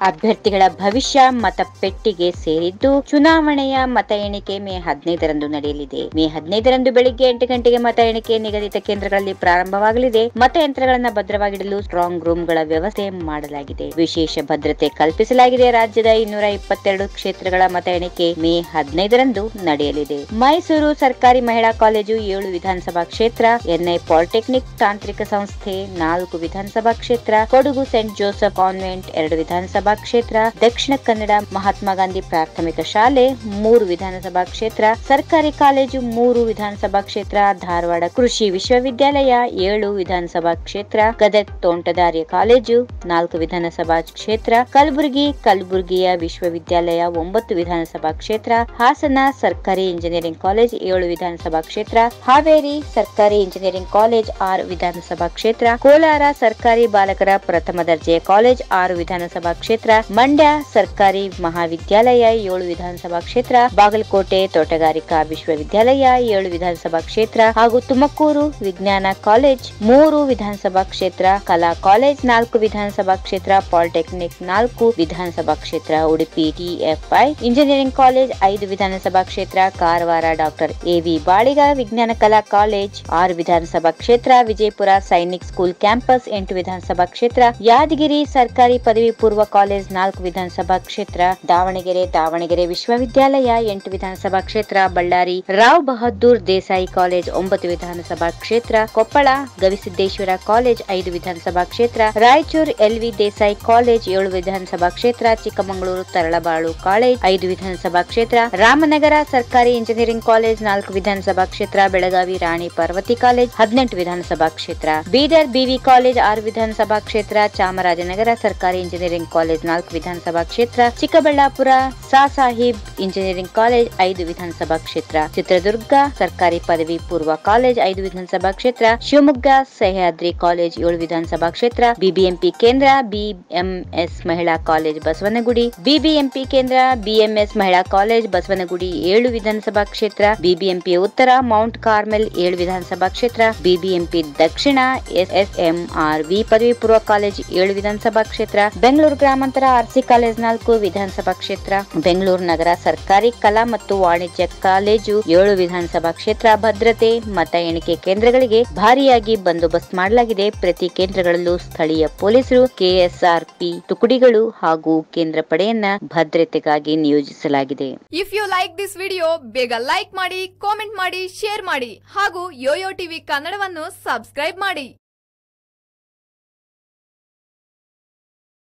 ಅಭ್ಯರ್ಥಿಗಳ ಭವಿಷ್ಯ ಮತ ಪೆಟ್ಟಿಗೆ ಸೇರಿದ್ದು ಚುನಾವಣೆಯ ಮತ ಎಣಿಕೆ ಮೇ ಹದಿನೈದರಂದು ನಡೆಯಲಿದೆ. ಮೇ ಹದಿನೈದರಂದು ಬೆಳಿಗ್ಗೆ ಎಂಟು ಗಂಟೆಗೆ ಮತ ಎಣಿಕೆ ನಿಗದಿತ ಕೇಂದ್ರಗಳಲ್ಲಿ ಪ್ರಾರಂಭವಾಗಲಿದೆ. ಮತಯಂತ್ರಗಳನ್ನು ಭದ್ರವಾಗಿಡಲು ಸ್ಟ್ರಾಂಗ್ ರೂಮ್ಗಳ ವ್ಯವಸ್ಥೆ ಮಾಡಲಾಗಿದೆ. ವಿಶೇಷ ಭದ್ರತೆ ಕಲ್ಪಿಸಲಾಗಿದೆ. ರಾಜ್ಯದ ಇನ್ನೂರ ಇಪ್ಪತ್ತೆರಡು ಕ್ಷೇತ್ರಗಳ ಮತ ಎಣಿಕೆ ಮೇ ಹದಿನೈದರಂದು ನಡೆಯಲಿದೆ. ಮೈಸೂರು ಸರ್ಕಾರಿ ಮಹಿಳಾ ಕಾಲೇಜು ಏಳು ವಿಧಾನಸಭಾ ಕ್ಷೇತ್ರ, ಎನ್ಐ ಪಾಲಿಟೆಕ್ನಿಕ್ ತಾಂತ್ರಿಕ ಸಂಸ್ಥೆ ನಾಲ್ಕು ವಿಧಾನಸಭಾ ಕ್ಷೇತ್ರ, ಕೊಡಗು ಸೆಂಟ್ ಜೋಸೆಫ್ ಕಾನ್ವೆಂಟ್ ಎರಡು ವಿಧಾನಸಭಾ ಕ್ಷೇತ್ರ, ದಕ್ಷಿಣ ಕನ್ನಡ ಮಹಾತ್ಮ ಗಾಂಧಿ ಪ್ರಾಥಮಿಕ ಶಾಲೆ, ಮೂರು ವಿಧಾನಸಭಾ ಕ್ಷೇತ್ರ, ಸರ್ಕಾರಿ ಕಾಲೇಜು, ಮೂರು ವಿಧಾನಸಭಾ ಕ್ಷೇತ್ರ, ಧಾರವಾಡ ಕೃಷಿ ವಿಶ್ವವಿದ್ಯಾಲಯ, ಏಳು ವಿಧಾನಸಭಾ ಕ್ಷೇತ್ರ, ಗದಗ್ ತೋಂಟದಾರ್ಯ ಕಾಲೇಜು, ನಾಲ್ಕು ವಿಧಾನಸಭಾ ಕ್ಷೇತ್ರ, ಕಲಬುರಗಿ, ಕಲಬುರಗಿಯ ವಿಶ್ವವಿದ್ಯಾಲಯ, ಒಂಬತ್ತು ವಿಧಾನಸಭಾ ಕ್ಷೇತ್ರ, ಹಾಸನ ಸರ್ಕಾರಿ ಇಂಜಿನಿಯರಿಂಗ್ ಕಾಲೇಜ್, ಏಳು ವಿಧಾನಸಭಾ ಕ್ಷೇತ್ರ, ಹಾವೇರಿ ಸರ್ಕಾರಿ ಇಂಜಿನಿಯರಿಂಗ್ ಕಾಲೇಜ್, ಆರು ವಿಧಾನಸಭಾ ಕ್ಷೇತ್ರ, ಕೋಲಾರ ಸರ್ಕಾರಿ ಬಾಲಕರ ಪ್ರಥಮ ದರ್ಜೆಯ ಕಾಲೇಜ್, ಆರು ವಿಧಾನಸಭಾ ಕ್ಷೇತ್ರ ಮಂಡ್ಯ ಸರ್ಕಾರಿ ಮಹಾವಿದ್ಯಾಲಯ, ಏಳು ವಿಧಾನಸಭಾ ಕ್ಷೇತ್ರ, ಬಾಗಲಕೋಟೆ ತೋಟಗಾರಿಕಾ ವಿಶ್ವವಿದ್ಯಾಲಯ, ಏಳು ವಿಧಾನಸಭಾ ಕ್ಷೇತ್ರ ಹಾಗೂ ತುಮಕೂರು ವಿಜ್ಞಾನ ಕಾಲೇಜ್, ಮೂರು ವಿಧಾನಸಭಾ ಕ್ಷೇತ್ರ, ಕಲಾ ಕಾಲೇಜ್, ನಾಲ್ಕು ವಿಧಾನಸಭಾ ಕ್ಷೇತ್ರ, ಪಾಲಿಟೆಕ್ನಿಕ್ ನಾಲ್ಕು ವಿಧಾನಸಭಾ ಕ್ಷೇತ್ರ, ಉಡುಪಿ ಟಿಎಫ್ಐ ಇಂಜಿನಿಯರಿಂಗ್ ಕಾಲೇಜ್ ಐದು ವಿಧಾನಸಭಾ ಕ್ಷೇತ್ರ, ಕಾರವಾರ ಡಾಕ್ಟರ್ ಎವಿ ಬಾಳಿಗ ವಿಜ್ಞಾನ ಕಲಾ ಕಾಲೇಜ್ ಆರು ವಿಧಾನಸಭಾ ಕ್ಷೇತ್ರ, ವಿಜಯಪುರ ಸೈನಿಕ್ ಸ್ಕೂಲ್ ಕ್ಯಾಂಪಸ್ ಎಂಟು ವಿಧಾನಸಭಾ ಕ್ಷೇತ್ರ, ಯಾದಗಿರಿ ಸರ್ಕಾರಿ ಪದವಿ ಪೂರ್ವ ಕಾಲೇಜ್ ನಾಲ್ಕು ವಿಧಾನಸಭಾ ಕ್ಷೇತ್ರ, ದಾವಣಗೆರೆ ದಾವಣಗೆರೆ ವಿಶ್ವವಿದ್ಯಾಲಯ, ಎಂಟು ವಿಧಾನಸಭಾ ಕ್ಷೇತ್ರ, ಬಳ್ಳಾರಿ, ರಾವ್ ಬಹದ್ದೂರ್ ದೇಸಾಯಿ ಕಾಲೇಜ್ ಒಂಬತ್ತು ವಿಧಾನಸಭಾ ಕ್ಷೇತ್ರ, ಕೊಪ್ಪಳ, ಗವಿಸಿದ್ದೇಶ್ವರ ಕಾಲೇಜ್ ಐದು ವಿಧಾನಸಭಾ ಕ್ಷೇತ್ರ, ರಾಯಚೂರು ಎಲ್ವಿ ದೇಸಾಯಿ ಕಾಲೇಜ್ ಏಳು ವಿಧಾನಸಭಾ ಕ್ಷೇತ್ರ, ಚಿಕ್ಕಮಗಳೂರು ತರಳಬಾಳು ಕಾಲೇಜ್ ಐದು ವಿಧಾನಸಭಾ ಕ್ಷೇತ್ರ, ರಾಮನಗರ ಸರ್ಕಾರಿ ಇಂಜಿನಿಯರಿಂಗ್ ಕಾಲೇಜ್ ನಾಲ್ಕು ವಿಧಾನಸಭಾ ಕ್ಷೇತ್ರ, ಬೆಳಗಾವಿ ರಾಣಿ ಪಾರ್ವತಿ ಕಾಲೇಜ್ ಹದಿನೆಂಟು ವಿಧಾನಸಭಾ ಕ್ಷೇತ್ರ, ಬೀದರ್ ಬಿವಿ ಕಾಲೇಜ್ ಆರು ವಿಧಾನಸಭಾ ಕ್ಷೇತ್ರ, ಚಾಮರಾಜನಗರ ಸರ್ಕಾರಿ ಇಂಜಿನಿಯರಿಂಗ್ ಕಾಲೇಜ್ ನಾಲ್ಕು ವಿಧಾನಸಭಾ ಕ್ಷೇತ್ರ, ಚಿಕ್ಕಬಳ್ಳಾಪುರ ಸಾ ಸಾಹಿಬ್ ಇಂಜಿನಿಯರಿಂಗ್ ಕಾಲೇಜ್, ಐದು ವಿಧಾನಸಭಾ ಕ್ಷೇತ್ರ, ಚಿತ್ರದುರ್ಗ ಸರ್ಕಾರಿ ಪದವಿ ಪೂರ್ವ ಕಾಲೇಜ್, ಐದು ವಿಧಾನಸಭಾ ಕ್ಷೇತ್ರ, ಶಿವಮೊಗ್ಗ ಸಹ್ಯಾದ್ರಿ ಕಾಲೇಜ್, ಏಳು ವಿಧಾನಸಭಾ ಕ್ಷೇತ್ರ, ಬಿಬಿಎಂಪಿ ಕೇಂದ್ರ, ಬಿಎಂಎಸ್ ಮಹಿಳಾ ಕಾಲೇಜ್, ಬಸವನಗುಡಿ, ಬಿಬಿಎಂಪಿ ಕೇಂದ್ರ, ಬಿಎಂಎಸ್ ಮಹಿಳಾ ಕಾಲೇಜ್, ಬಸವನಗುಡಿ, ಏಳು ವಿಧಾನಸಭಾ ಕ್ಷೇತ್ರ ಬಿಬಿಎಂಪಿ ಉತ್ತರ, ಮೌಂಟ್ ಕಾರ್ಮೆಲ್, ಏಳು ವಿಧಾನಸಭಾ ಕ್ಷೇತ್ರ, ಬಿಬಿಎಂಪಿ ದಕ್ಷಿಣ, ಎಸ್ಎಸ್ಎಂಆರ್ವಿ ಪದವಿ ಪೂರ್ವ ಕಾಲೇಜ್, ಏಳು ವಿಧಾನಸಭಾ ಕ್ಷೇತ್ರ, ಬೆಂಗಳೂರು ಗ್ರಾಮಾಂತರ ಆರ್ಸಿ ಕಾಲೇಜ್ ನಾಲ್ಕು ವಿಧಾನಸಭಾ ಕ್ಷೇತ್ರ, ಬೆಂಗಳೂರು ನಗರ ಸರ್ಕಾರಿ ಕಲಾ ಮತ್ತು ವಾಣಿಜ್ಯ ಕಾಲೇಜು ಏಳು ವಿಧಾನಸಭಾ ಕ್ಷೇತ್ರ ಭದ್ರತೆ, ಮತ ಎಣಿಕೆ ಕೇಂದ್ರಗಳಿಗೆ ಭಾರಿಯಾಗಿ ಬಂದೋಬಸ್ತ್ ಮಾಡಲಾಗಿದೆ. ಪ್ರತಿ ಕೇಂದ್ರಗಳಲ್ಲೂ ಸ್ಥಳೀಯ ಪೊಲೀಸರು, ಕೆಎಸ್ಆರ್ಪಿ ತುಕಡಿಗಳು ಹಾಗೂ ಕೇಂದ್ರ ಪಡೆಯನ್ನ ಭದ್ರತೆಗಾಗಿ ನಿಯೋಜಿಸಲಾಗಿದೆ. If you like this video ಬೇಗ ಲೈಕ್ ಮಾಡಿ ಕಾಮೆಂಟ್ ಮಾಡಿ ಶೇರ್ ಮಾಡಿ ಹಾಗೂ ಯೋಯೋ ಟಿವಿ ಕನ್ನಡವನ್ನು ಸಬ್ಸ್ಕ್ರೈಬ್ ಮಾಡಿ.